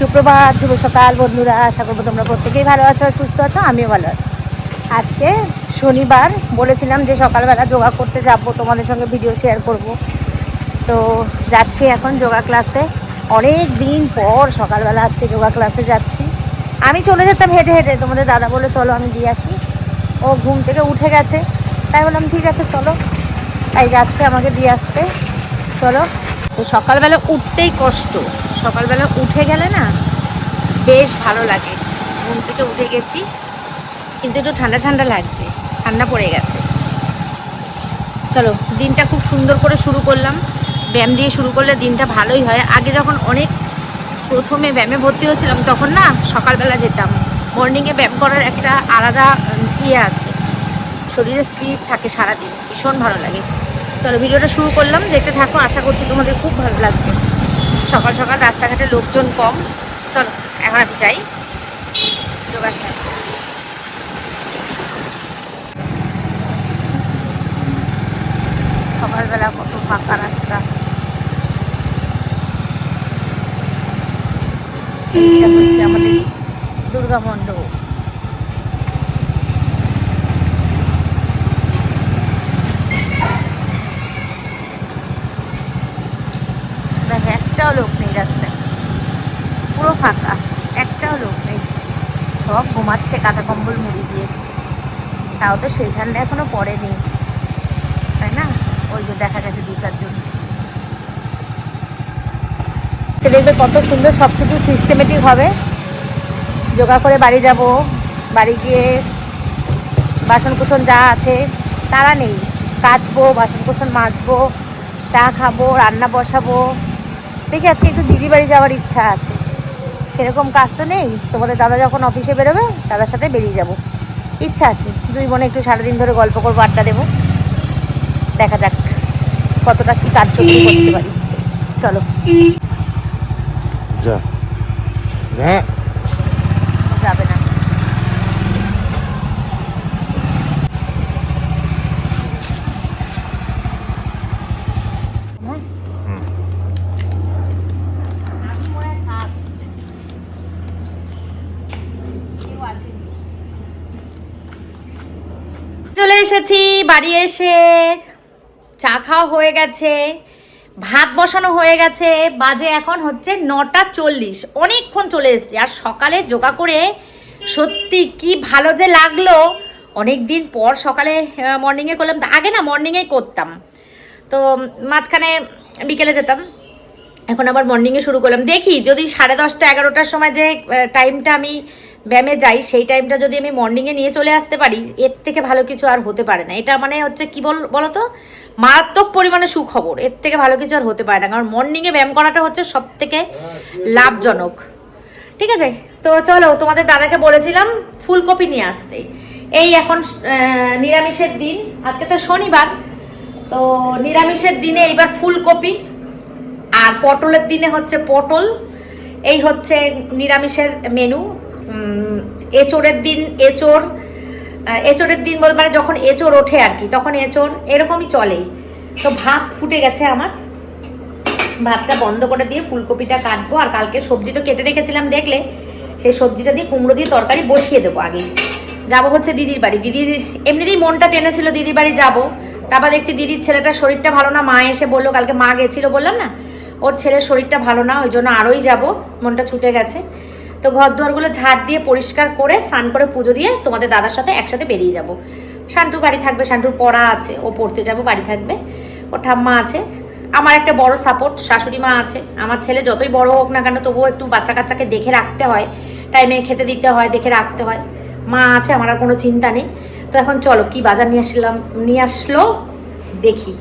সুপ্রভাত, শুভ সকাল বন্ধুরা, আশা করব তোমরা প্রত্যেকেই ভালো আছো সুস্থ আছো, আমিও ভালো আছি। আজকে শনিবার বলেছিলাম যে সকালবেলা যোগা করতে যাব, তোমাদের সঙ্গে ভিডিও শেয়ার করব। তো যাচ্ছি এখন যোগা ক্লাসে অনেক দিন পর সকালবেলা আজকে যোগা ক্লাসে যাচ্ছি। আমি চলে যেতাম হেঁটে হেঁটে, তোমাদের দাদা বলে চলো, আমি দিয়ে আসি। ও ঘুম থেকে উঠে গেছে। তাই বললাম, ঠিক আছে, চলো। তাই যাচ্ছে আমাকে দিয়ে আসতে। চলো। তো সকালবেলা উঠতেই কষ্ট। সকালবেলা উঠে গেলে না বেশ ভালো লাগে। ঘুম থেকে উঠে গেছি, কিন্তু একটু ঠান্ডা ঠান্ডা লাগছে, ঠান্ডা পড়ে গেছে। চলো, দিনটা খুব সুন্দর করে শুরু করলাম। ব্যায়াম দিয়ে শুরু করলে দিনটা ভালোই হয়। আগে যখন অনেক প্রথমে ব্যায়ামে ভর্তি হয়েছিলাম, তখন না সকালবেলা যেতাম। মর্নিংয়ে ব্যায়াম করার একটা আলাদা ইয়ে আছে। শরীরে স্পিড থাকে সারাদিন, ভীষণ ভালো লাগে। চলো, ভিডিওটা শুরু করলাম। দেখতে থাকো, আশা করছি তোমাদের খুব ভালো লাগবে। সকাল সকাল রাস্তাঘাটে লোকজন কম। চলো, এখন আমি যাই। যোগা সকালবেলা কত ফাঁকা রাস্তা। হচ্ছে আমাদের দুর্গা মণ্ডপ দেখ একটাও লোক নেই রাস্তায়। পুরো ফাঁকা, একটাও লোক নেই। সব ঘুমাচ্ছে কাঁথা কম্বল মুড়ি দিয়ে। তাও তো সেই ঠান্ডা এখনও পড়েনি। তাই না? ওই যে দেখা গেছে দু চারজন। দেখবে কত সুন্দর সব কিছু সিস্টেমেটিক হবে। যোগা করে বাড়ি যাব, বাড়ি গিয়ে বাসন কুসন যা আছে, তারা নেই। কাচবো বাসন কুসন মাজবো, চা খাব, রান্না বসাবো। দেখি আজকে একটু দিদি বাড়ি যাওয়ার ইচ্ছা আছে। সেরকম কাজ তো নেই। তোমাদের দাদা যখন অফিসে বেরোবে, দাদার সাথে বেরিয়ে যাব। ইচ্ছা আছে। দুই বোনে একটু সারাদিন ধরে গল্প করব, আড্ডা দেবো। দেখা যাক কতটা কি কাজ করতে পারি। চলো। যা। যা যাবে না হ্যাঁ? হুম। আমি মনে হয় first। কেউ আসেনি। চলে এসেছি, বাড়ি এসে। চা খাওয়া হয়ে গেছে, ভাত বসানো হয়ে গেছে। বাজে এখন হচ্ছে নটা চল্লিশ। অনেকক্ষণ চলে এসেছি। আর সকালে যোগা করে সত্যি কি ভালো যে লাগল। অনেক দিন পর সকালে মর্নিংয়ে করলাম। আগে না মর্নিংয়েই করতাম। তো মাঝখানে বিকেলে যেতাম। এখন আবার মর্নিংয়ে শুরু করলাম। দেখি, যদি সাড়ে দশটা, এগারোটার সময় যে টাইমটা আমি ব্যায়ামে যাই, সেই টাইমটা যদি আমি মর্নিংয়ে নিয়ে চলে আসতে পারি, এর থেকে ভালো কিছু আর হতে পারে না। এটা মানে হচ্ছে কি বল বলো তো মারাত্মক পরিমাণে সুখবর। এর থেকে ভালো কিছু আর হতে পারে না। কারণ মর্নিংয়ে ব্যায়াম করাটা হচ্ছে সব থেকে লাভজনক। ঠিক আছে? তো চলো, তোমাদের দাদাকে বলেছিলাম ফুলকপি নিয়ে আসতে। এই এখন নিরামিষের দিন। আজকে তো শনিবার। তো নিরামিষের দিনে এইবার ফুলকপি। আর পটলের দিনে হচ্ছে পটল এই হচ্ছে নিরামিষের মেনু উম, এঁচোড়ের দিন এঁচোড় এচোরের দিন বলতে মানে যখন এঁচোড় ওঠে আর কি তখন এঁচোড় এরকমই চলে। তো ভাত ফুটে গেছে আমার। ভাতটা বন্ধ করে দিয়ে ফুলকপিটা কাটবো আর কালকে সবজি তো কেটে রেখেছিলাম দেখলে সেই সবজিটা দিয়ে কুমড়ো দিয়ে তরকারি বসিয়ে দেবো আগে যাব হচ্ছে দিদির বাড়ি। দিদির এমনিতেই মনটা টেনেছিল দিদির বাড়ি যাব। তারপর দেখছি দিদির ছেলেটার শরীরটা ভালো না মা এসে বলল কালকে মা গেছিল বললাম না ওর ছেলের শরীরটা ভালো না, ওই জন্য আরোই যাব, মনটা ছুটে গেছে। তো ঘর দুয়ারগুলো ঝাড় দিয়ে পরিষ্কার করে, স্নান করে পুজো দিয়ে তোমাদের দাদার সাথে একসাথে বেরিয়ে যাব। শান্টু বাড়ি থাকবে, শান্টুর পড়া আছে, ও পড়তে যাব, বাড়ি থাকবে। ও ঠাম্মা আছে, আমার একটা বড় সাপোর্ট শাশুড়ি মা আছে। আমার ছেলে যতই বড় হোক না কেন, তবুও একটু বাচ্চা কাচ্চাকে দেখে রাখতে হয়। টাইমে খেতে দিতে হয়, দেখে রাখতে হয়। মা আছে, আমার আর কোনো চিন্তা নেই। তো এখন চলো, কি বাজার নিয়ে আসলাম, নিয়ে আসলো, দেখি।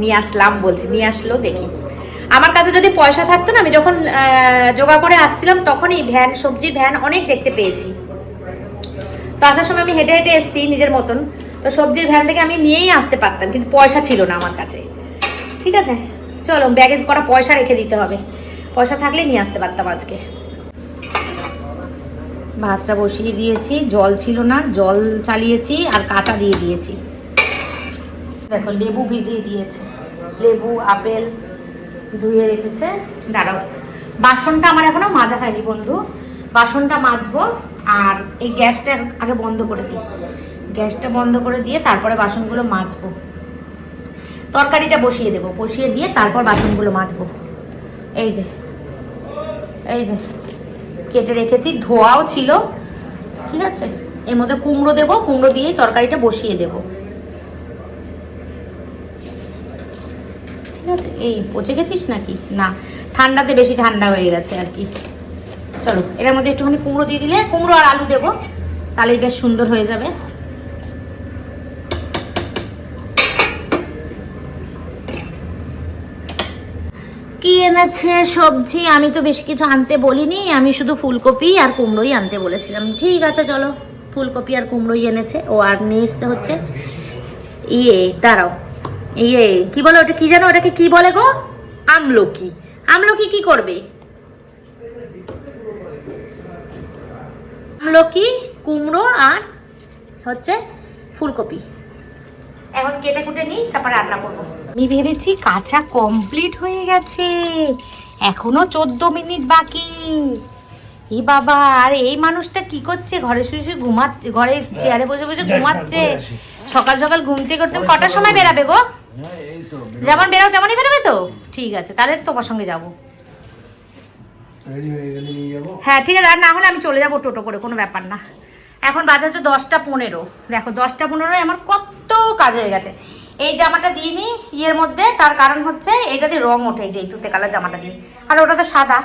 নিয়ে আসলাম বলছি, নিয়ে আসলো, দেখি। আমার কাছে যদি পয়সা থাকতো না, আমি যখন যোগা করে আসছিলাম, তখনই ভ্যান, সবজির ভ্যান অনেক দেখতে পেয়েছি। তো আসার সময় আমি হেঁটে হেঁটে এসেছি নিজের মতন। তো সবজির ভ্যান থেকে আমি নিয়েই আসতে পারতাম, কিন্তু পয়সা ছিল না আমার কাছে। ঠিক আছে? চলো, ব্যাগে করা পয়সা রেখে দিতে হবে। পয়সা থাকলে নিয়ে আসতে পারতাম আজকে। ভাতটা বসিয়ে দিয়েছি, জল ছিল না, জল চালিয়েছি আর কাটা দিয়ে দিয়েছি। দেখো, লেবু ভিজিয়ে দিয়েছে। লেবু, আপেল ধুয়ে রেখেছে। দাঁড়াও। বাসনটা আমার এখনও মাজা হয়নি বন্ধু। বাসনটা মাজবো আর এই গ্যাসটা আগে বন্ধ করে দিই। গ্যাসটা বন্ধ করে দিয়ে তারপরে বাসনগুলো মাজবো। তরকারিটা বসিয়ে দেবো। বসিয়ে দিয়ে তারপর বাসনগুলো মাজবো। এই যে এই যে, কেটে রেখেছি। ধোয়াও ছিল, ঠিক আছে? এর মধ্যে কুমড়ো দেবো। কুমড়ো দিয়েই তরকারিটা বসিয়ে দেবো। ঠিক আছে? এই, পচে গেছিস নাকি? না, ঠান্ডাতে বেশি ঠান্ডা হয়ে গেছে আর কি। চলো, এটার মধ্যে একটুখানি কুমড়ো দিয়ে দিলে, কুমড়ো আর আলু দেবো। তাহলে বেশ সুন্দর হয়ে যাবে। কি এনেছে সবজি? আমি তো বেশি কিছু আনতে বলিনি। আমি শুধু ফুলকপি আর কুমড়োই আনতে বলেছিলাম। ঠিক আছে, চলো। ফুলকপি আর কুমড়োই এনেছে। ও আর নিয়ে এসছে হচ্ছে ইয়ে দাঁড়াও। ইয়ে কি বলে ওটা কি জানো? ওটাকে কি বলে গো? আমলকি। আমলকি কি করবে? আমলকি কুমড়ো আর হচ্ছে ফুলকপি। এখন কেটে কুটে নিই তারপর রান্না করব। আমি ভেবেছি কাঁচা কমপ্লিট হয়ে গেছে। এখনও চোদ্দ মিনিট বাকি। এ বাবা আর এই মানুষটা কি করছে? ঘরে শুয়ে শুয়ে ঘুমাচ্ছে ঘরে চেয়ারে বসে বসে ঘুমাচ্ছে। সকাল সকাল ঘুম থেকে করতে কটার সময় বেরাবে গো? যেমন বেরাও তেমনই বেরোবে তো? ঠিক আছে তাহলে তোমার সঙ্গে যাব। হয়ে হ্যাঁ ঠিক আছে আর না হলে আমি চলে যাব টোটো করে কোনো ব্যাপার না। এখন বাজে হচ্ছে দশটা পনেরো। দেখো দশটা পনেরোয় আমার কত কাজ হয়ে গেছে। এই জামাটা দিইনি ইয়ের মধ্যে তার কারণ হচ্ছে এটা দিয়ে রং ওঠে যে এই তুতে কালার জামাটা দিয়ে। আর ওটা তো সাদা।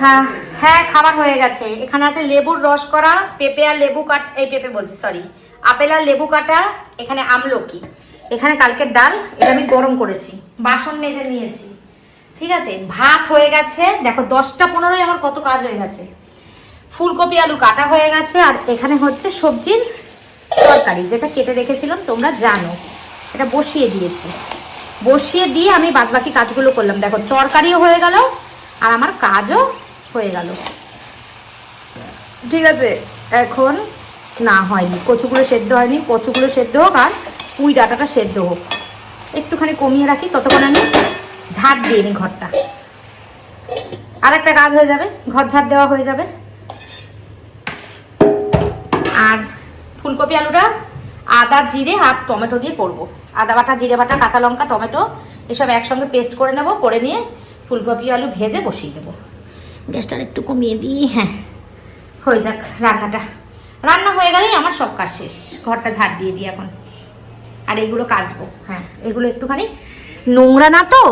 হ্যাঁ হ্যাঁ খাবার হয়ে গেছে। এখানে আছে লেবুর রস করা পেঁপে আর লেবু কাট এই পেঁপে বলছি সরি আপেল আর লেবু কাটা এখানে আমলকি। এখানে কালকের ডাল, এটা আমি গরম করেছি, বাসন মেজে নিয়েছি। ঠিক আছে? ভাত হয়ে গেছে, দেখো দশটা পনেরোই আমার কত কাজ হয়ে গেছে। ফুলকপি, আলু কাটা হয়ে গেছে, আর এখানে হচ্ছে সবজির তরকারি, যেটা কেটে রেখেছিলাম, তোমরা জানো। এটা বসিয়ে দিয়েছি। বসিয়ে দিয়ে আমি বাদবাকি কাজগুলো করলাম। দেখো, তরকারিও হয়ে গেল, আর আমার কাজও হয়ে গেল। ঠিক আছে? এখন না হয়নি। কচুগুলো সেদ্ধ হয়নি। কচুগুলো সেদ্ধ হোক আর পুঁই ডাটাটা সেদ্ধ হোক। একটুখানি কমিয়ে রাখি, ততক্ষণ আমি ঝাড় দিয়ে নিই ঘরটা। আর একটা কাজ হয়ে যাবে, ঘর ঝাড় দেওয়া হয়ে যাবে। আর ফুলকপি আলুটা আদা, জিরে আর টমেটো দিয়ে করব। আদা বাটা, জিরে বাটা, কাঁচা লঙ্কা, টমেটো, এসব একসঙ্গে পেস্ট করে নেব, করে নিয়ে ফুলকপি আলু ভেজে বসিয়ে দেবো। গ্যাসটা একটু কমিয়ে দিই হ্যাঁ। হয়ে যাক রান্নাটা। রান্না হয়ে গেলেই আমার সব কাজ শেষ। ঘরটা ঝাড় দিয়ে দিই এখন। আর এগুলো কাচবো। হ্যাঁ। এগুলো একটুখানি নোংরা না তো?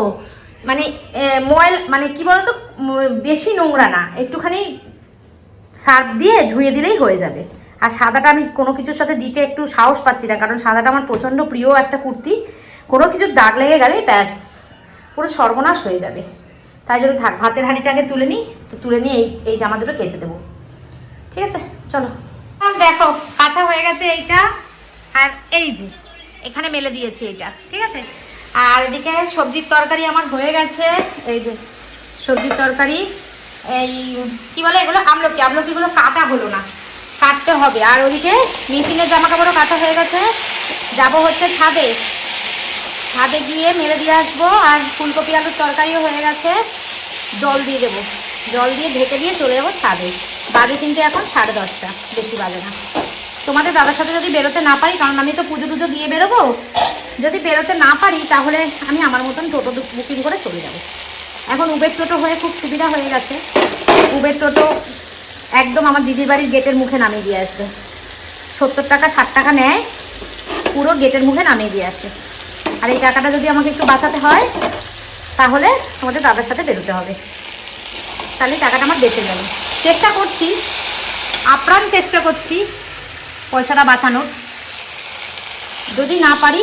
মানে ময়ল মানে কি বলতো? বেশি নোংরা না। একটুখানি সার্ফ দিয়ে ধুয়ে দিলেই হয়ে যাবে। আর সাদাটা আমি কোনো কিছুর সাথে দিতে একটু সাহস পাচ্ছি না কারণ সাদাটা আমার প্রচণ্ড প্রিয় একটা কুর্তি। কোনো কিছুর দাগ লেগে গেলে ব্যাস পুরো সর্বনাশ হয়ে যাবে। তাই জন্য থাক ভাতের হাঁড়িটা আগে তুলে নিই। তো তুলে নিয়ে এই এই জামা দুটো কেচে দেবো। ঠিক আছে? চলো। দেখো, কাঁচা হয়ে গেছে এইটা, আর এই যে, এখানে মেলে দিয়েছি এইটা ঠিক আছে? আর এদিকে সবজির তরকারি আমার হয়ে গেছে, এই যে সবজির তরকারি, এই কি বলে এগুলো, আমলকি, আমলকিগুলো কাটা হলো না, কাটতে হবে। আর ওদিকে মেশিনের জামা কাপড়ও কাটা হয়ে গেছে, যাব হচ্ছে ছাদে। ছাদে গিয়ে মেলে দিয়ে আসব, আর ফুলকপি আলুর তরকারিও হয়ে গেছে, জল দিয়ে দেবো। জল দিয়ে ঢেকে দিয়ে চলে যাব ছাদে। বাজে কিন্তু এখন সাড়ে দশটা, বেশি বাজে না। তোমাদের দাদার সাথে যদি বেরোতে না পারি, কারণ আমি তো পুজো টুজো দিয়ে বেরোবো, যদি বেরোতে না পারি, তাহলে আমি আমার মতন টোটো বুকিং করে চলে যাব। এখন উবের টোটো হয়ে খুব সুবিধা হয়ে গেছে। উবের টোটো একদম আমার দিদির বাড়ির গেটের মুখে নামিয়ে দিয়ে আসবে। সত্তর টাকা, ষাট টাকা নেয়, পুরো গেটের মুখে নামিয়ে দিয়ে আসে। আর এই টাকাটা যদি আমাকে একটু বাঁচাতে হয়, তাহলে তোমাদের দাদার সাথে বেরোতে হবে। তাহলে টাকাটা আমার বেঁচে যাবে। চেষ্টা করছি, আপ্রাণ চেষ্টা করছি পয়সাটা বাঁচানোর। যদি না পারি,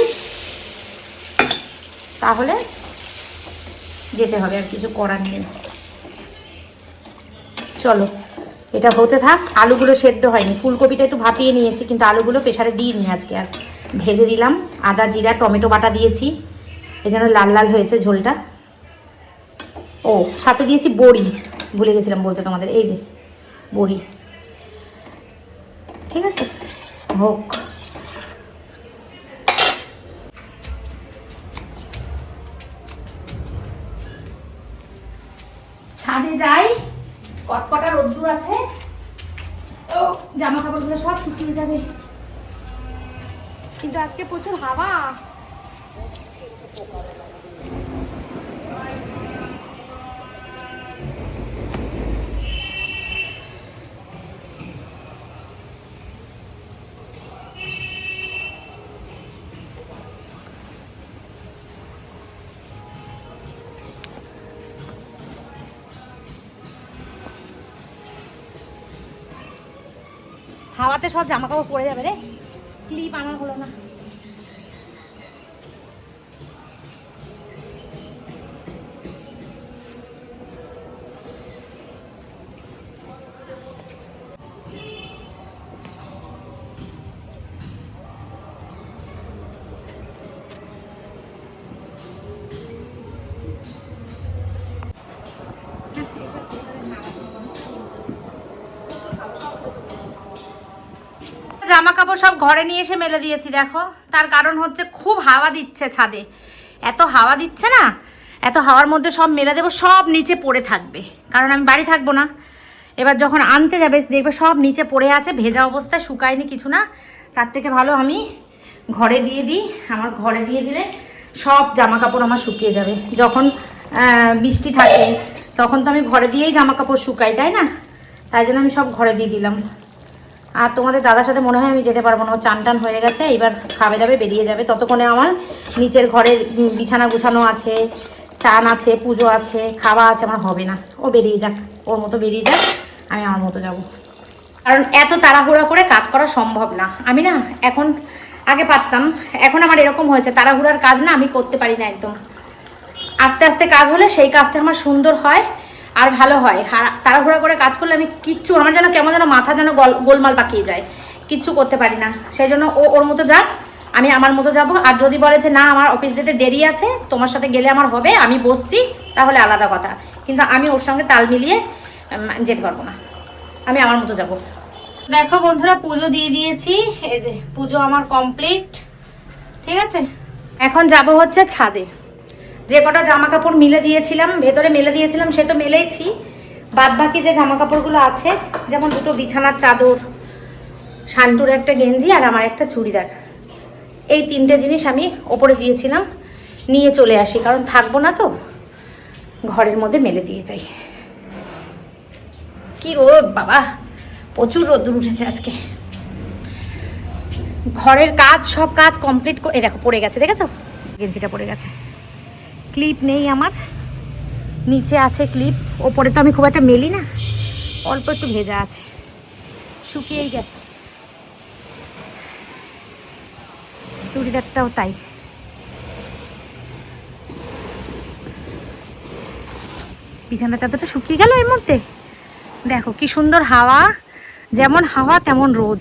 তাহলে যেতে হবে আর কিছু করার নেই। চলো, এটা হতে থাক, আলুগুলো সেদ্ধ হয়নি। ফুলকপিটা একটু ভাপিয়ে নিয়েছি, কিন্তু আলুগুলো প্রেশারে দিইনি আজকে। আর ভেজে দিলাম, আদা, জিরা, টমেটো বাটা দিয়েছি। এই জন্য লাল লাল হয়েছে ঝোলটা। ও, সাথে দিয়েছি বড়ি। ভুলে গেছিলাম বলতে তোমাদের এই যে বড়ি ঠিক আছে হোক ছাদে যাই কটকটা রোদ্দুর আছে ও জামা কাপড়গুলো সব শুকিয়ে যাবে কিন্তু আজকে প্রচুর হাওয়া হাওয়াতে সব জামা কাপড় পরে যাবে রে। ক্লিপ আনা হলো না। জামা কাপড় সব ঘরে নিয়ে এসে মেলে দিয়েছি, দেখো। তার কারণ হচ্ছে খুব হাওয়া দিচ্ছে ছাদে। এত হাওয়া দিচ্ছে না, এত হাওয়ার মধ্যে সব মেলে দেবো, সব নিচে পড়ে থাকবে। কারণ আমি বাড়ি থাকব না। এবার যখন আনতে যাবে, দেখবে সব নিচে পড়ে আছে, ভেজা অবস্থায়, শুকায়নি কিছু না। তার থেকে ভালো আমি ঘরে দিয়ে দিই, আমার ঘরে দিয়ে দিলে সব জামা কাপড় আমার শুকিয়ে যাবে। যখন বৃষ্টি থাকে, তখন তো আমি ঘরে দিয়েই জামা কাপড় শুকাই, তাই না? তাই জন্য আমি সব ঘরে দিয়ে দিলাম। আর তোমাদের দাদার সাথে মনে হয় আমি যেতে পারব না। ও চান টান হয়ে গেছে এবার খাবে দাবে বেরিয়ে যাবে। ততক্ষণে আমার নিচের ঘরের বিছানা গুছানো আছে, চান আছে, পুজো আছে, খাওয়া আছে, আমার হবে না। ও বেরিয়ে যাক, ওর মতো বেরিয়ে যাক, আমি আমার মতো যাব। কারণ এত তাড়াহুড়া করে কাজ করা সম্ভব না। আমি না এখন আগে পারতাম, এখন আমার এরকম হয়েছে, তাড়াহুড়ার কাজ না আমি করতে পারি না একদম। আস্তে আস্তে কাজ হলে সেই কাজটা আমার সুন্দর হয় আর ভালো হয়। তাড়াহুড়া করে কাজ করলে আমি কিচ্ছু আমার যেন কেমন যেন মাথা যেন গল- গোলমাল পাকিয়ে যায়। কিচ্ছু করতে পারি না। সেই জন্য ও ওর মতো যাক আমি আমার মতো যাব। আর যদি বলে যে না আমার অফিস যেতে দেরি আছে তোমার সাথে গেলে আমার হবে আমি বসছি তাহলে আলাদা কথা। কিন্তু আমি ওর সঙ্গে তাল মিলিয়ে যেতে পারব না। আমি আমার মতো যাব। দেখো বন্ধুরা পুজো দিয়ে দিয়েছি। এই যে পুজো আমার কমপ্লিট ঠিক আছে? এখন যাব হচ্ছে ছাদে। যে কটা জামা কাপড় মিলে দিয়েছিলাম, ভেতরে মেলে দিয়েছিলাম, সে তো মেলেইছি। বাদ বাকি যে জামা কাপড়গুলো আছে, যেমন দুটো বিছানার চাদর শান্টুর একটা গেঞ্জি আর আমার একটা চুড়িদার। এই তিনটে জিনিস আমি ওপরে দিয়েছিলাম, নিয়ে চলে আসি, কারণ থাকব না তো। ঘরের মধ্যে মেলে দিয়ে যাই। কি রোদ বাবা, প্রচুর রোদ উঠেছে আজকে। ঘরের কাজ, সব কাজ কমপ্লিট করে দেখো, পড়ে গেছে, দেখেছ? গেঞ্জিটা পড়ে গেছে। ক্লিপ নেই আমার। নিচে আছে ক্লিপ ওপরে তো আমি খুব একটা মেলি না। অল্প একটু ভেজা আছে। শুকিয়েই গেছে। চুড়িদারটাও তাই। বিছানা চাদরটা শুকিয়ে গেল এর মধ্যে? দেখো কি সুন্দর হাওয়া। যেমন হাওয়া, তেমন রোদ।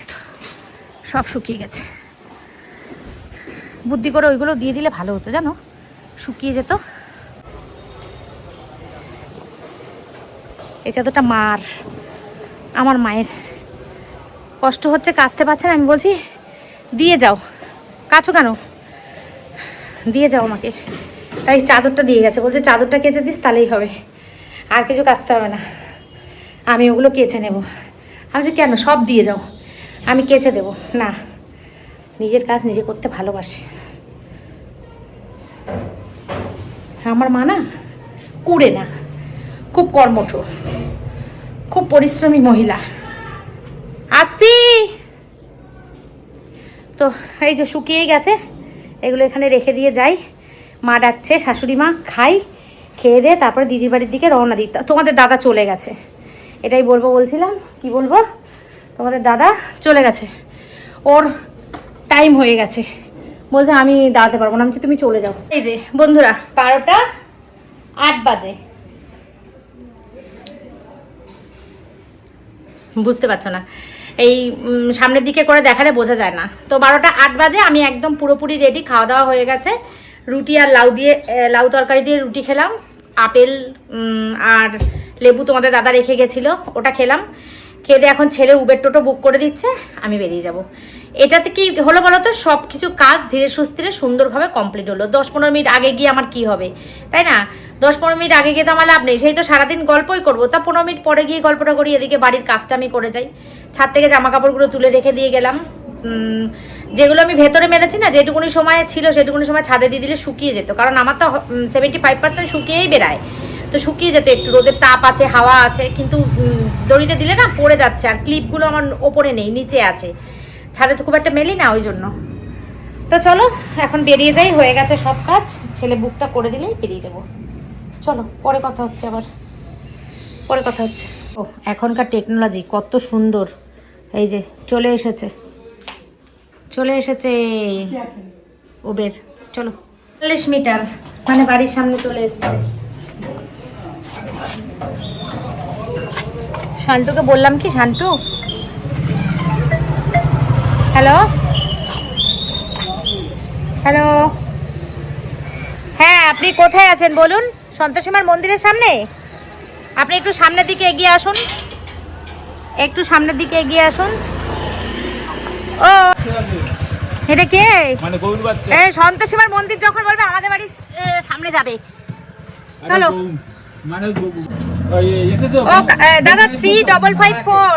সব শুকিয়ে গেছে। বুদ্ধি করে ওইগুলো দিয়ে দিলে ভালো হতো, জানো? শুকিয়ে যেত। এই চাদরটা মার। আমার মায়ের। কষ্ট হচ্ছে, কাচতে পারছে না। আমি বলছি, দিয়ে যাও। কাছো কেন? দিয়ে যাও আমাকে। তাই চাদরটা দিয়ে গেছে। বলছে, চাদরটা কেচে দিস, তাহলেই হবে। আর কিছু কাচতে হবে না। আমি ওগুলো কেচে নেব। আমি যে কেন? সব দিয়ে যাও। আমি কেচে দেব। না, নিজের কাজ নিজে করতে ভালোবাসে। আমার মা না কুড়ে না। খুব কর্মঠ খুব পরিশ্রমী মহিলা। আসছি। তো এই যে শুকিয়েই গেছে, এগুলো এখানে রেখে দিয়ে যাই। মা ডাকছে, শাশুড়ি মা, খাই, খেয়ে দে, তারপরে দিদির বাড়ির দিকে রওনা দিতে তোমাদের দাদা চলে গেছে। এটাই বলব বলছিলাম, কি বলব? তোমাদের দাদা চলে গেছে। ওর টাইম হয়ে গেছে। বলছে, আমি দাঁড়াতে পারব না। আমি তুমি চলে যাও। এই যে, বন্ধুরা, বারোটা আট বাজে। বুঝতে পারছ না। এই সামনের দিকে করে দেখালে বোঝা যায় না। তো বারোটা আট বাজে, আমি একদম পুরোপুরি রেডি খাওয়া দাওয়া হয়ে গেছে। রুটি আর লাউ দিয়ে লাউ তরকারি দিয়ে রুটি খেলাম। আপেল আর লেবু তোমাদের দাদা রেখে গেছিল, ওটা খেলাম। খেয়ে এখন ছেলে উবের টোটো বুক করে দিচ্ছে, আমি বেরিয়ে যাব। এটাতে কি হলো বলো তো সব কিছু কাজ ধীরে সুস্থিরে সুন্দরভাবে কমপ্লিট হলো। দশ পনেরো মিনিট আগে গিয়ে আমার কি হবে? তাই না? দশ পনেরো মিনিট আগে গিয়ে তো আমার লাভ নেই। সেই তো সারাদিন গল্পই করব। তা পনেরো মিনিট পরে গিয়ে গল্পটা করি, এদিকে বাড়ির কাজটা আমি করে যাই। ছাদ থেকে জামা কাপড়গুলো তুলে রেখে দিয়ে গেলাম। যেগুলো আমি ভেতরে মেরেছি না, যেটুকুনি সময় ছিল সেটুকুনি সময় ছাদে দিয়ে দিলে শুকিয়ে যেত। কারণ আমার তো সেভেন্টি ফাইভ পার্সেন্ট শুকিয়েই বেড়ায়। তো শুকিয়ে যেত একটু। রোদের তাপ আছে, হাওয়া আছে। কিন্তু দড়িতে দিলে না পড়ে যাচ্ছে। আর ক্লিপগুলো আমার ওপরে নেই, নিচে আছে। ছাদে তো খুব একটা মেলি না ওই জন্য। তো চলো, এখন বেরিয়ে যাই, হয়ে গেছে সব কাজ। ছেলে বুকটা করে দিলেই বেরিয়ে যাব। চলো, পরে কথা হচ্ছে আবার। পরে কথা হচ্ছে। ও, এখনকার টেকনোলজি কত সুন্দর। এই যে, চলে এসেছে। চলে এসেছে। উবের চলো। চল্লিশ মিটার। মানে বাড়ির সামনে চলে এসছে। শান্টুকে বললাম কি, শান্টু? হ্যালো হ্যালো হ্যাঁ আপনি কোথায় আছেন বলুন? সন্তোষীমার মন্দিরের সামনে? আপনি একটু সামনের দিকে এগিয়ে আসুন। একটু সামনের দিকে এগিয়ে আসুন। ও এটা কে? মানে গরুর বাচ্চা। এই সন্তোষীমার মন্দির যখন বলবে আমাদের বাড়ির সামনে যাবে। চলো। মানে দাদা থ্রি ডবল ফাইভ ফোর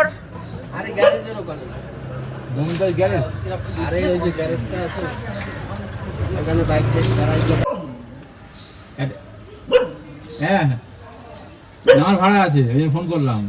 গরুটার গ্যারেজ? আরে ওই যে গ্যারেজটা আছে ওখানে বাইক করাই হ্যাঁ আমার ভাড়া আছে ওই জন্য ফোন করলাম।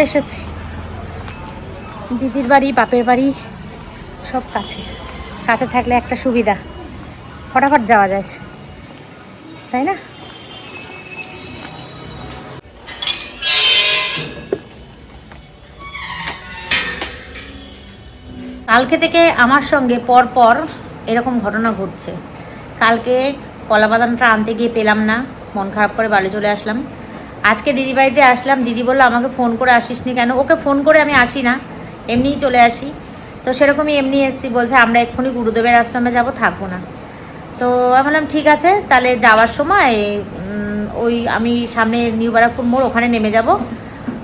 চলে এসেছি। দিদির বাড়ি, বাপের বাড়ি, সব কাছে। কাছে থাকলে একটা সুবিধা, ফটাফট যাওয়া যায়। তাই না? কালকে থেকে আমার সঙ্গে পর পর এরকম ঘটনা ঘটছে। কালকে কলা বাদামটা আনতে গিয়ে পেলাম না, মন খারাপ করে বাড়ি চলে আসলাম। আজকে দিদি বাড়িতে আসলাম, দিদি বলল, আমাকে ফোন করে আসিস নি কেন? ওকে ফোন করে আমি আসি না, এমনিই চলে আসি। তো সেরকমই এমনি এসছি, বলছে, আমরা এক্ষুনি গুরুদেবের আশ্রমে যাব, থাকব না। তো আমি বললাম, ঠিক আছে, তাহলে যাওয়ার সময় ওই আমি সামনে নিউ বারাকপুর মোড়, ওখানে নেমে যাব,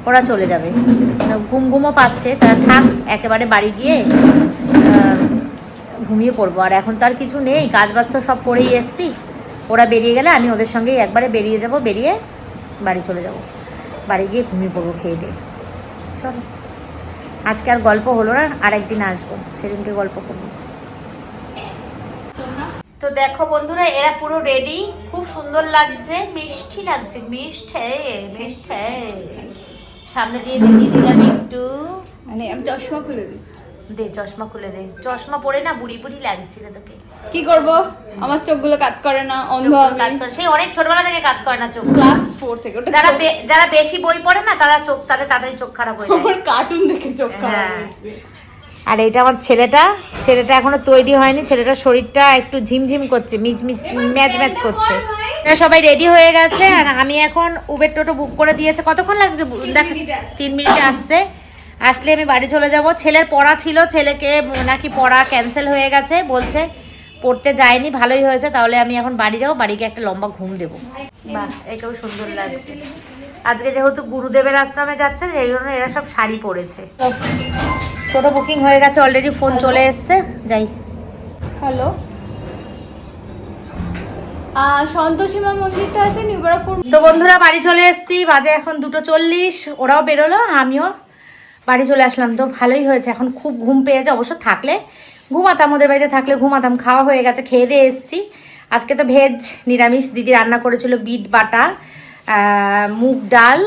ওরা চলে যাবে। ঘুম ঘুমও পাচ্ছে, তা থাক, একেবারে বাড়ি গিয়ে ঘুমিয়ে পড়ব। আর এখন তো আর কিছু নেই কাজ বাজ তো সব করেই এসছি। ওরা বেরিয়ে গেলে আমি ওদের সঙ্গেই একবারে বেরিয়ে যাব, বেরিয়ে বাড়ি চলে যাব। বাড়ি গিয়ে ঘুমিয়ে পড়ব খেয়ে দিয়ে। চলো। আজকে আর গল্প হলো না আরেকদিন আসব। সেদিনকে গল্প করব। তো দেখো বন্ধুরা এরা পুরো রেডি খুব সুন্দর লাগছে মিষ্টি লাগছে। মিষ্টি মিষ্টি। সামনে দিয়ে দেখিয়ে দিলাম একটু। মানে আমি চশমা খুলে দিচ্ছি। দে চশমা খুলে দে। চশমা পরে না বুড়ি বুড়ি লাগছিল তোকে। কি করব? আমার চোখগুলো কাজ করে না অন্ধ কাজ করে। সেই অনেক ছোটবেলা থেকে কাজ করে না চোখ। ক্লাস ফোর থেকে ওটা যারা যারা বেশি বই পড়ে না তারা চোখ তাদের তাড়াতাড়ি চোখ খারাপ হয়ে যায়। আমার কার্টুন দেখে চোখ খারাপ হ্যাঁ। আর এটা আমার ছেলেটা ছেলেটা এখনও তৈরি হয়নি ছেলেটার শরীরটা একটু ঝিমঝিম করছে মিচ মিচ ম্যাচ ম্যাচ করছে। সবাই রেডি হয়ে গেছে আর আমি এখন উবের টোটো বুক করে দিয়েছে। কতক্ষণ লাগছে? দেখ তিন মিনিটে আসছে। আসলে আমি বাড়ি চলে যাব। ছেলের পড়া ছিল ছেলেকে নাকি পড়া ক্যান্সেল হয়ে গেছে বলছে পড়তে যায়নি ভালোই হয়েছে তাহলে আমি এখন বাড়ি যাব বাড়ি গিয়ে একটা লম্বা ঘুম দেবো। বাহ একেও সুন্দর লাগছে। আজকে যেহেতু গুরুদেবের আশ্রমে যাচ্ছে সেই জন্য এরা সব শাড়ি পরেছে। টোটো বুকিং হয়ে গেছে অলরেডি ফোন চলে এসছে যাই। হ্যালো সন্তোষীমা মন্দিরটা আছে নিউ তো বন্ধুরা বাড়ি চলে এসেছি বাজে এখন দুটো চল্লিশ ওরাও বেরোলো আমিও বাড়ি চলে আসলাম তো ভালোই হয়েছে। এখন খুব ঘুম পেয়েছে, অবশ্য থাকলে ঘুমাতাম, ওদের বাড়িতে থাকলে ঘুমাতাম। খাওয়া হয়ে গেছে, খেয়ে দিয়ে এসেছি। আজকে তো ভেজ, নিরামিষ। দিদি রান্না করেছিল বিট বাটা মুগ ডাল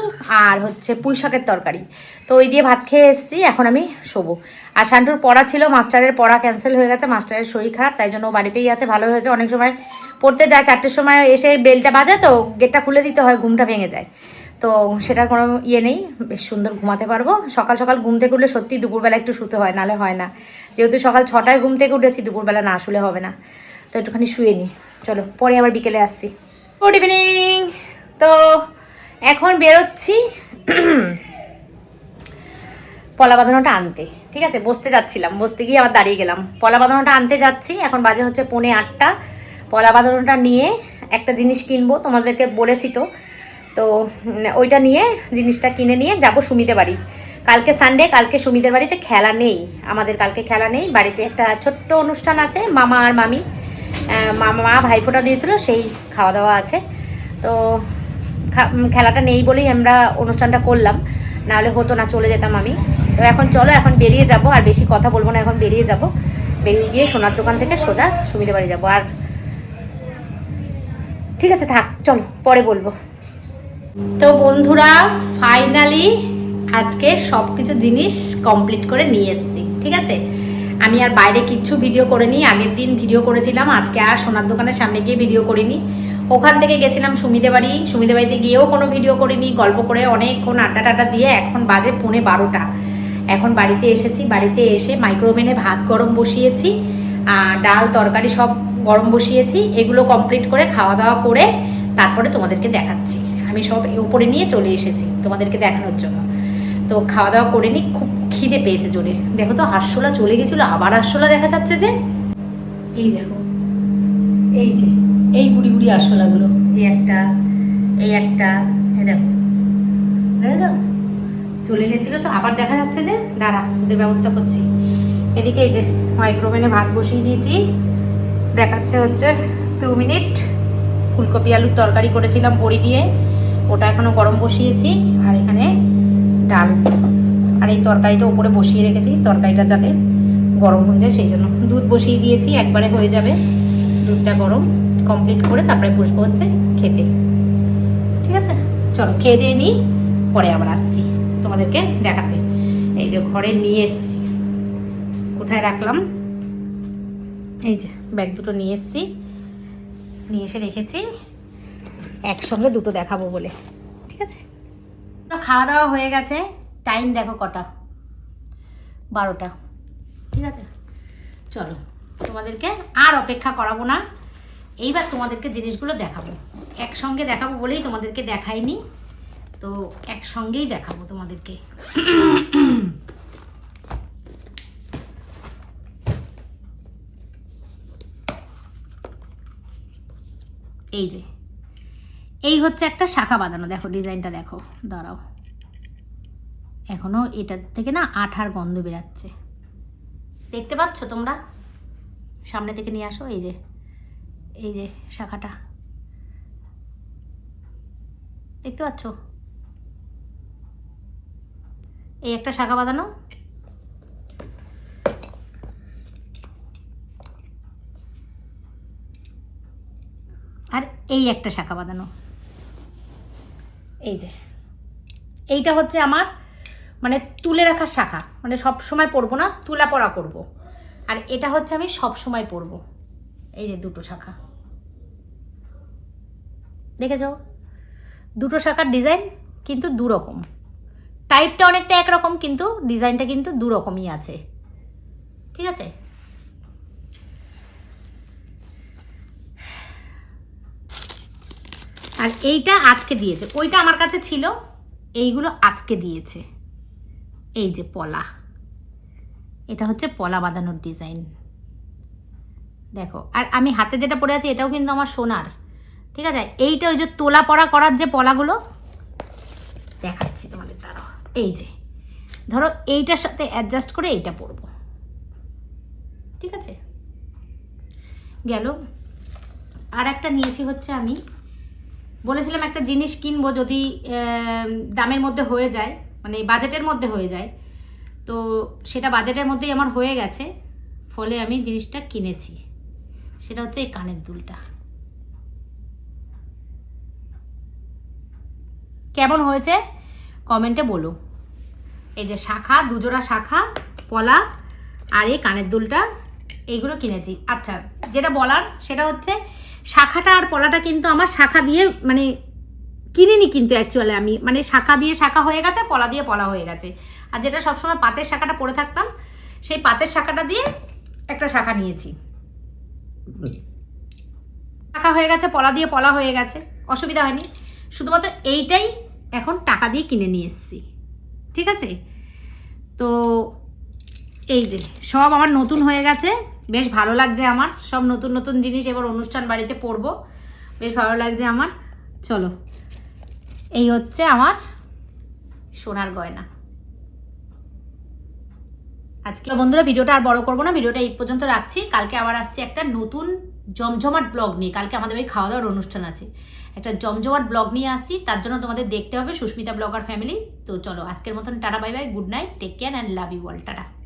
আর হচ্ছে পুঁই শাকের তরকারি। তো ওই দিয়ে ভাত খেয়ে এসেছি, এখন আমি শোবো। আর শান্টুর পড়া ছিল, মাস্টারের পড়া ক্যান্সেল হয়ে গেছে, মাস্টারের শরীর খারাপ, তাই জন্য বাড়িতেই আছে, ভালো হয়েছে। অনেক সময় পড়তে যায়, চারটের সময় এসে বেলটা বাজে তো, গেটটা খুলে দিতে হয়, ঘুমটা ভেঙে যায়। তো সেটার কোনো ইয়ে নেই, বেশ সুন্দর ঘুমাতে পারব। সকাল সকাল ঘুম থেকে উঠলে সত্যি দুপুরবেলা একটু শুতে হয়, নালে হয় না। যেহেতু সকাল ছটায় ঘুম থেকে উঠেছি, দুপুরবেলা না শুলে হবে না। তো একটুখানি শুয়ে নিই চলো, পরে আবার বিকেলে আসছি। গুড ইভিনিং তো এখন বেরোচ্ছি, পলা বাঁধানোটা আনতে। ঠিক আছে? বসতে যাচ্ছিলাম, বসতে গিয়ে আবার দাঁড়িয়ে গেলাম। পলা বাঁধানোটা আনতে যাচ্ছি, এখন বাজে হচ্ছে পৌনে আটটা। পলা বাঁধানোটা নিয়ে একটা জিনিস কিনবো, তোমাদেরকে বলেছি তো। তো ওইটা নিয়ে, জিনিসটা কিনে নিয়ে যাব সুমিতে বাড়ি। কালকে সানডে কালকে সুমিদের বাড়িতে খেলা নেই। আমাদের কালকে খেলা নেই। বাড়িতে একটা ছোট্ট অনুষ্ঠান আছে, মামা আর মামি। মামা ভাইফোঁটা দিয়েছিল, সেই খাওয়া দাওয়া আছে। তো খেলাটা নেই বলেই আমরা অনুষ্ঠানটা করলাম। নাহলে হতো না, চলে যেতাম আমি। তো এখন চলো, এখন বেরিয়ে যাব। আর বেশি কথা বলব না, এখন বেরিয়ে যাব। বেরিয়ে গিয়ে সোনার দোকান থেকে সোজা সুমিতে বাড়ি যাব। আর ঠিক আছে, থাক, চলো, পরে বলব। তো বন্ধুরা ফাইনালি আজকে সব কিছু জিনিস কমপ্লিট করে নিয়ে এসেছি, ঠিক আছে? আমি আর বাইরে কিচ্ছু ভিডিও করিনি, আগের দিন ভিডিও করেছিলাম, আজকে আর সোনার দোকানের সামনে গিয়ে ভিডিও করিনি। ওখান থেকে গেছিলাম সুমিদে বাড়ি সুমিদে বাড়িতে গিয়েও কোনো ভিডিও করিনি, গল্প করে অনেকক্ষণ আড্ডা টাড্ডা দিয়ে এখন বাজে পৌনে বারোটা। এখন বাড়িতে এসেছি, বাড়িতে এসে মাইক্রোওভেনে ভাত গরম বসিয়েছি আর ডাল, তরকারি সব গরম বসিয়েছি, এগুলো কমপ্লিট করে খাওয়া দাওয়া করে তারপরে তোমাদেরকে দেখাচ্ছি। আমি সব উপরে নিয়ে চলে এসেছি তোমাদেরকে দেখানোর জন্য। তো খাওয়া দাওয়া করে নি খুব খিদে পেয়েছে জোরে। দেখো তো, আরশোলা চলে গেছিল, আবার আরশোলা দেখা যাচ্ছে যে। এই দেখো, এই যে, এই বুড়ি বুড়ি আরশোলাগুলো, এই একটা এই একটা, এই দেখো। দেখো চলে গেছিল তো, আবার দেখা যাচ্ছে যে, দাঁড়া, তোদের ব্যবস্থা করছি। এদিকে এই যে মাইক্রোওভেনে ভাত বসিয়ে দিয়েছি। দেখাচ্ছে হচ্ছে টু মিনিট ফুলকপি আলুর তরকারি করেছিলাম বড়ি দিয়ে। ওটা এখনও গরম বসিয়েছি, আর এখানে ডাল। আর এই তরকারিটা ওপরে বসিয়ে রেখেছি, তরকারিটা যাতে গরম হয়ে যায় সেই জন্য। দুধ বসিয়ে দিয়েছি, একবারে হয়ে যাবে। দুধটা গরম কমপ্লিট করে তারপরে বসবো হচ্ছে খেতে। ঠিক আছে? চলো, খেয়ে দিয়ে নিই, পরে আবার আসছি তোমাদেরকে দেখাতে। এই যে ঘরে নিয়ে এসছি। কোথায় রাখলাম? এই যে, ব্যাগ দুটো নিয়ে এসছি। নিয়ে এসে রেখেছি। একসঙ্গে দুটো দেখাবো বলে। ঠিক আছে? খাওয়া দাওয়া হয়ে গেছে। টাইম দেখো কটা। বারোটা। ঠিক আছে? চলো, তোমাদেরকে আর অপেক্ষা করাবো না। এইবার তোমাদেরকে জিনিসগুলো দেখাবো। একসঙ্গে দেখাবো বলেই তোমাদেরকে দেখাইনি। তো একসঙ্গেই দেখাবো তোমাদেরকে। এই যে। এই হচ্ছে একটা শাখা বাঁধানো। দেখো, ডিজাইনটা দেখো। দাঁড়াও। এখনও এটার থেকে না আঠার গন্ধ বেরাচ্ছে। দেখতে পাচ্ছ তোমরা? সামনে থেকে নিয়ে আসো, এই যে এই যে শাখাটা। দেখতে পাচ্ছ? এই একটা শাখা বাঁধানো। আর এই একটা শাখা বাঁধানো। এই যে, এইটা হচ্ছে আমার মানে তুলে রাখার শাখা। মানে সব সময় পরবো না, তুলা পড়া করব। আর এটা হচ্ছে আমি সব সময় পরবো। এই যে দুটো শাখা। দেখে যাও দুটো শাখার ডিজাইন কিন্তু দু রকম টাইপটা অনেকটা একরকম, কিন্তু ডিজাইনটা কিন্তু দু রকমই আছে। ঠিক আছে? আর এইটা আজকে দিয়েছে। ওইটা আমার কাছে ছিল, এইগুলো আজকে দিয়েছে। এই যে পলা। এটা হচ্ছে পলা বাঁধানোর ডিজাইন। দেখো, আর আমি হাতে যেটা পরে আছি, এটাও কিন্তু আমার সোনার। ঠিক আছে? এইটা ওই যে তোলা পড়া করার যে পলাগুলো, দেখাচ্ছি তোমাদের তারা এই যে, ধরো এইটার সাথে অ্যাডজাস্ট করে এইটা পরবো। ঠিক আছে? গেল। আর একটা নিয়েছি হচ্ছে আমি বলেছিলাম একটা জিনিস কিনবো যদি দামের মধ্যে হয়ে যায় মানে বাজেটের মধ্যে হয়ে যায়। তো সেটা বাজেটের মধ্যেই আমার হয়ে গেছে, ফলে আমি জিনিসটা কিনেছি। সেটা হচ্ছে এই কানের দুলটা। কেমন হয়েছে? কমেন্টে বলো। এই যে শাখা, দুজোড়া শাখা, পলা আর এই কানের দুলটা, এইগুলো কিনেছি। আচ্ছা যেটা বলার, সেটা হচ্ছে শাখাটা আর পলাটা কিন্তু আমার শাখা দিয়ে মানে কিনিনি কিন্তু অ্যাকচুয়ালি আমি। মানে শাখা দিয়ে শাখা হয়ে গেছে, পলা দিয়ে পলা হয়ে গেছে। আর যেটা সবসময় পাতের শাখাটা পরে থাকতাম, সেই পাতের শাখাটা দিয়ে একটা শাখা নিয়েছি। শাখা হয়ে গেছে, পলা দিয়ে পলা হয়ে গেছে। অসুবিধা হয়নি। শুধুমাত্র এইটাই এখন টাকা দিয়ে কিনে নিয়ে এসেছি। ঠিক আছে? তো এই যে, সব আমার নতুন হয়ে গেছে। বেশ ভালো লাগছে আমার। সব নতুন নতুন জিনিস এবার অনুষ্ঠান বাড়িতে পরবো। বেশ ভালো লাগছে আমার। চলো। এই হচ্ছে আমার সোনার গয়না। আজকে বন্ধুরা ভিডিওটা আর বড় করব না, ভিডিওটা এই পর্যন্ত রাখছি। কালকে আবার আসছি একটা নতুন জমজমাট ব্লগ নিয়ে। কালকে আমাদের বাড়ি খাওয়া দাওয়ার অনুষ্ঠান আছে। একটা জমজমাট ব্লগ নিয়ে আসছি। তার জন্য তোমাদের দেখতে হবে সুস্মিতা ব্লগার ফ্যামিলি। তো চলো, আজকের মতন tata, bye bye, good night, take care, and love you all. Tata.